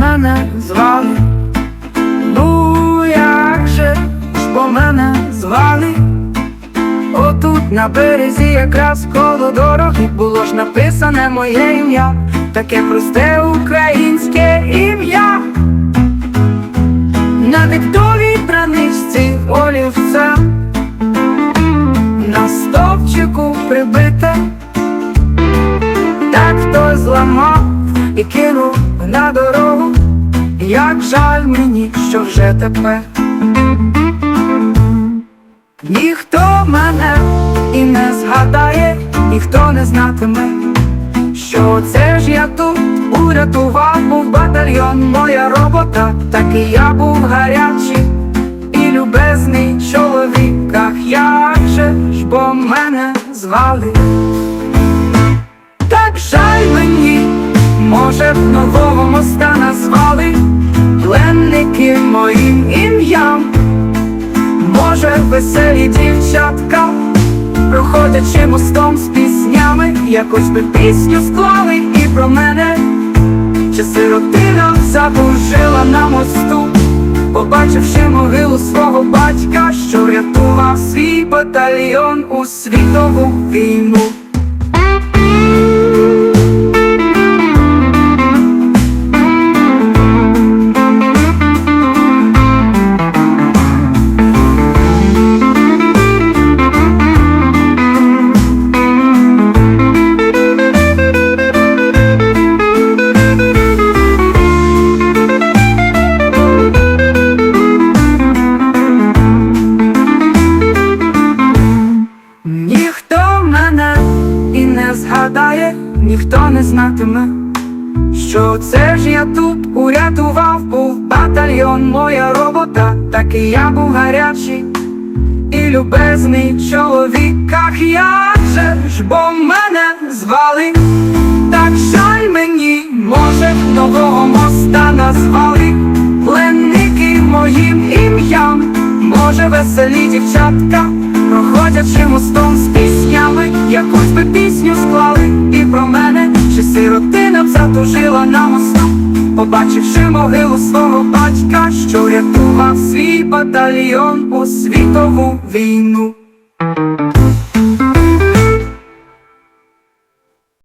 мене звали. Ну, як же ж бо мене звали? Отут на березі, якраз коло дороги, було ж написане моє ім'я, таке просте українське ім'я. На диктовій браничці олівцем на стовпчику прибите, так хтось зламав і кинув на дорогу, як жаль мені, що вже тепер. Ніхто мене і не згадає, ніхто не знатиме, що це ж я тут урятував, був батальйон, моя робота, такий я був гарячий і любезний чоловік, ах як же ж бо мене звали. Так жаль мені, може б нового веселі дівчатка, проходячи мостом з піснями, якось би пісню склали і про мене, чи сиротина заслужила на мосту, побачивши могилу свого батька, що рятував свій батальйон у світову війну. Згадає, ніхто не знатиме, що це ж я тут урятував, був батальйон, моя робота, такий я був гарячий і любезний чоловік, ах як же ж бо мене звали, так жаль мені, може нового моста назвали, пленники моїм ім'ям, може веселі дівчатка, проходячи мостом з піснями, якусь би пісню склали і про мене, чи сиротина б затужила на мосту, побачивши могилу свого батька, що рятував свій батальйон у світову війну.